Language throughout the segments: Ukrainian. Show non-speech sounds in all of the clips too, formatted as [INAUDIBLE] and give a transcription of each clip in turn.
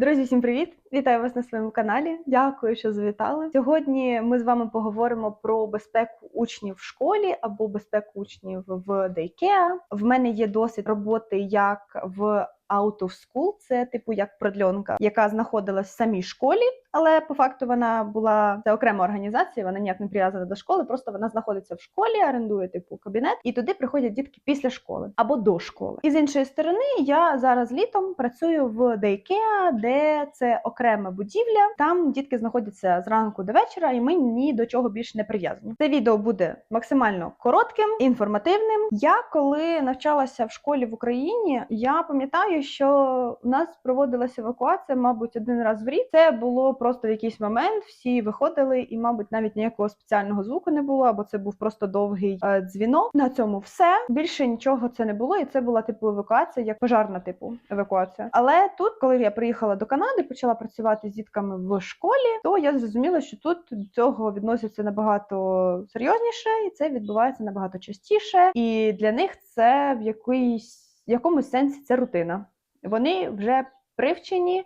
Друзі, всім привіт! Вітаю вас на своєму каналі. Дякую, що завітали. Сьогодні ми з вами поговоримо про безпеку учнів в школі або безпеку учнів в Дейкеа. В мене є досвід роботи як в Out of School, це типу як продльонка, яка знаходилась в самій школі, але по факту вона була це окрема організація, вона ніяк не прив'язана до школи, просто вона знаходиться в школі, орендує типу кабінет, і туди приходять дітки після школи або до школи. І з іншої сторони, я зараз літом працюю в Дейкеа, де це окрема будівля. Там дітки знаходяться зранку до вечора, і ми ні до чого більше не прив'язані. Це відео буде максимально коротким, інформативним. Я коли навчалася в школі в Україні, я пам'ятаю, що у нас проводилася евакуація, мабуть, один раз в рік. Це було просто в якийсь момент. Всі виходили, і, мабуть, навіть ніякого спеціального звуку не було, або це був просто довгий е, дзвінок. На цьому все більше нічого це не було, і це була типу евакуація, як пожарна типу евакуація. Але тут, коли я приїхала до Канади, почала працювати з дітками в школі, то я зрозуміла, що тут до цього відносяться набагато серйозніше, і це відбувається набагато частіше. І для них це в якійсь в якомусь сенсі це рутина. Вони вже привчені,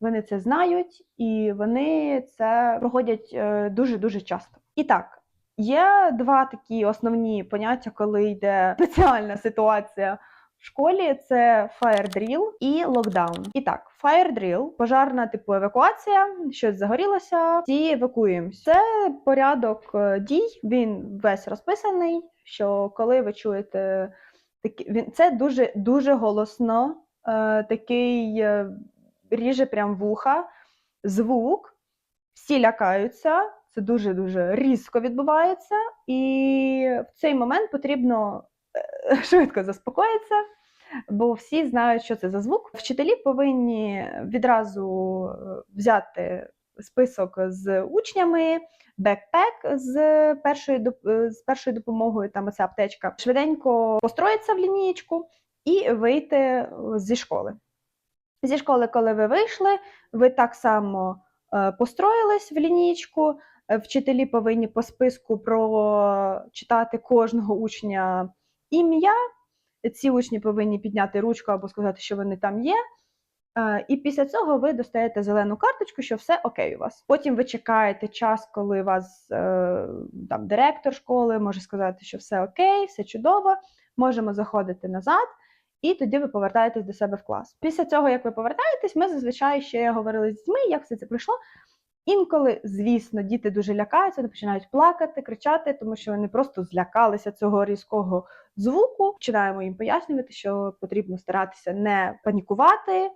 вони це знають, і вони це проходять дуже дуже часто. І так. Є два такі основні поняття, коли йде спеціальна ситуація в школі: це fire drill і локдаун. І так, fire drill – пожарна типу евакуація, щось загорілося, всі евакуємося. Це порядок е, дій. Він весь розписаний. Що коли ви чуєте він це дуже дуже голосно, е, такий е, ріже прям вуха, звук, всі лякаються. Це дуже дуже різко відбувається, і в цей момент потрібно [LAUGHS] швидко заспокоїтися, бо всі знають, що це за звук. Вчителі повинні відразу взяти список з учнями, бекпек з першою з першою допомогою, там оця аптечка, швиденько построїться в лінієчку і вийти зі школи. Зі школи, коли ви вийшли, ви так само построїлись в лінійку. Вчителі повинні по списку прочитати кожного учня ім'я. Ці учні повинні підняти ручку або сказати, що вони там є. І після цього ви достаєте зелену карточку, що все окей у вас. Потім ви чекаєте час, коли вас там директор школи може сказати, що все окей, все чудово, можемо заходити назад. І тоді ви повертаєтесь до себе в клас. Після цього, як ви повертаєтесь, ми зазвичай ще говорили з дітьми, як все це пройшло. Інколи, звісно, діти дуже лякаються, вони починають плакати, кричати, тому що вони просто злякалися цього різкого звуку. Починаємо їм пояснювати, що потрібно старатися не панікувати.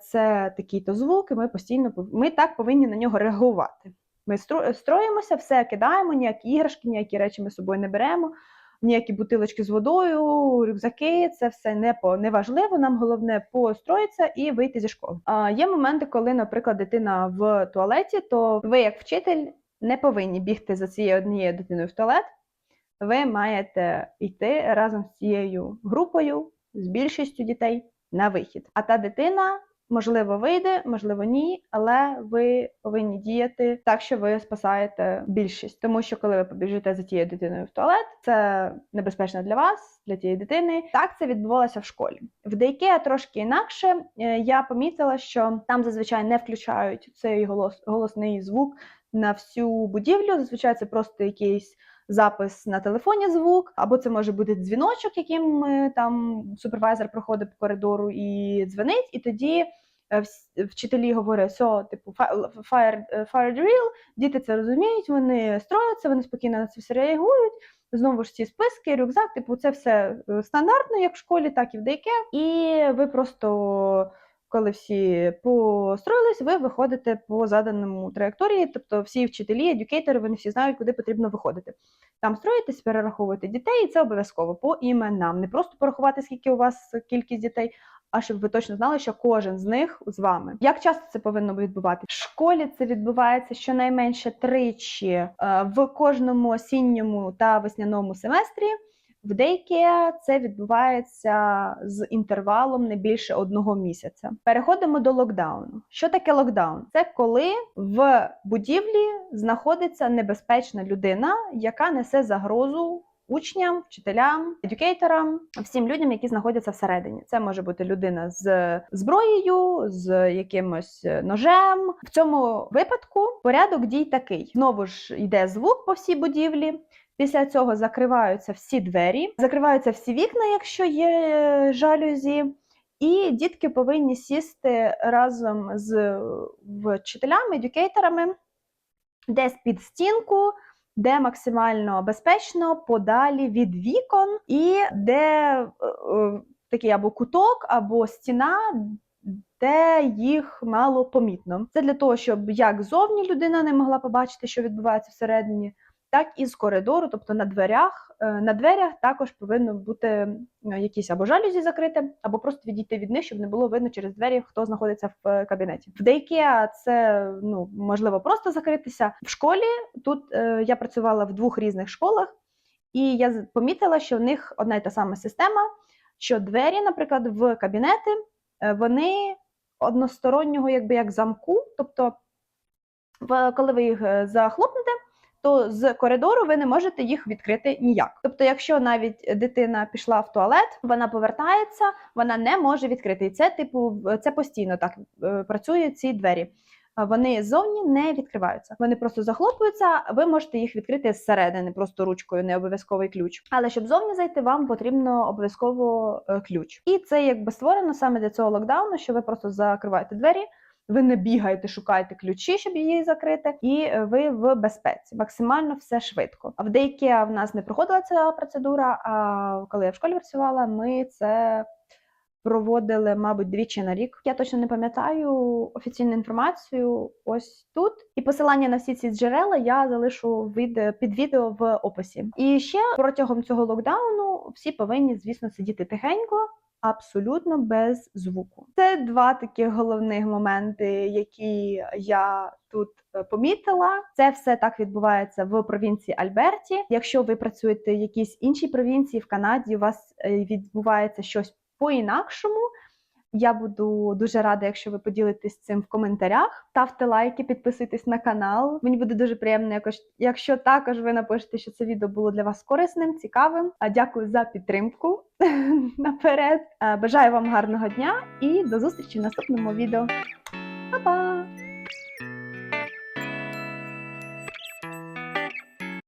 Це такий-то звук, і ми постійно ми так повинні на нього реагувати. Ми строїмося, все кидаємо, ніякі іграшки, ніякі речі ми з собою не беремо, ніякі бутилочки з водою, рюкзаки це все не по не важливо. Нам головне построїтися і вийти зі школи. А є моменти, коли, наприклад, дитина в туалеті, то ви, як вчитель, не повинні бігти за цією однією дитиною в туалет. Ви маєте йти разом з цією групою, з більшістю дітей на вихід. А та дитина. Можливо, вийде, можливо, ні, але ви повинні діяти так, що ви спасаєте більшість. Тому що коли ви побіжите за тією дитиною в туалет, це небезпечно для вас, для тієї дитини. Так це відбувалося в школі. В Дейкеа трошки інакше. Я помітила, що там зазвичай не включають цей голос, голосний звук на всю будівлю. Зазвичай це просто якийсь. Запис на телефоні звук, або це може бути дзвіночок, яким там супервайзер проходить по коридору і дзвонить, і тоді вчителі говорять, що типу fire, fire drill, діти це розуміють, вони строяться, вони спокійно на це все реагують. Знову ж ці списки, рюкзак, типу, це все стандартно, як в школі, так і в дейке. І ви просто. Коли всі построїлись, ви виходите по заданому траєкторії, тобто всі вчителі, едюкейтори, вони всі знають, куди потрібно виходити. Там строїтесь, перераховуєте дітей, і це обов'язково по іменам. Не просто порахувати, скільки у вас кількість дітей, а щоб ви точно знали, що кожен з них з вами. Як часто це повинно відбуватися? В школі це відбувається щонайменше тричі в кожному осінньому та весняному семестрі. В Дейкеа це відбувається з інтервалом не більше одного місяця. Переходимо до локдауну. Що таке локдаун? Це коли в будівлі знаходиться небезпечна людина, яка несе загрозу учням, вчителям, едюкейторам, всім людям, які знаходяться всередині. Це може бути людина з зброєю, з якимось е, ножем. В цьому випадку порядок дій такий: знову ж йде звук по всій будівлі. Після цього закриваються всі двері, закриваються всі вікна, якщо є е, жалюзі. І дітки повинні сісти разом з вчителями, едюкейторами десь під стінку, де максимально безпечно, подалі від вікон, і де е, е, такий або куток, або стіна. Де їх мало помітно. Це для того, щоб як зовні людина не могла побачити, що відбувається всередині, так і з коридору, тобто на дверях. Е, На дверях також повинно бути е, якісь або жалюзі закрити, або просто відійти від них, щоб не було видно через двері, хто знаходиться в е, кабінеті. В Дейкеа це ну можливо просто закритися. В школі тут я працювала в двох різних школах, і я помітила, що в них одна й та сама система, що двері, наприклад, в кабінети, вони одностороннього, якби як замку, тобто, коли ви їх захлопнете, то з коридору ви не можете їх відкрити ніяк. Тобто, якщо навіть дитина пішла в туалет, вона повертається, вона не може відкрити. І це типу це постійно так е, працюють ці двері. Вони ззовні не відкриваються. Вони просто захлопуються. Ви можете їх відкрити зсередини, просто ручкою, не обов'язковий ключ. Але щоб зовні зайти, вам потрібно обов'язково е, ключ. І це якби створено саме для цього локдауну, що ви просто закриваєте двері. Ви не бігаєте, шукаєте ключі, щоб її закрити, і е, ви в безпеці. Максимально все швидко. А в деякі в нас не проходила ця процедура. А коли я в школі працювала, ми це проводили, мабуть, двічі на рік. Я точно не пам'ятаю офіційну інформацію ось тут. І посилання на всі ці джерела я залишу від під відео в описі. І ще протягом цього локдауну всі повинні, звісно, сидіти тихенько. Абсолютно без звуку. Це два такі головних моменти, які я тут е, помітила. Це все так відбувається в провінції Альберті. Якщо ви працюєте в якійсь іншій провінції в Канаді, у вас е, відбувається щось по-інакшому. Я буду дуже рада, якщо ви поділитесь цим в коментарях. Ставте лайки, підписуйтесь на канал. Мені буде дуже приємно, якось, якщо також ви напишете, що це відео було для вас корисним, цікавим. А дякую за підтримку [LAUGHS] наперед. Е, Бажаю вам гарного дня і до зустрічі в наступному відео.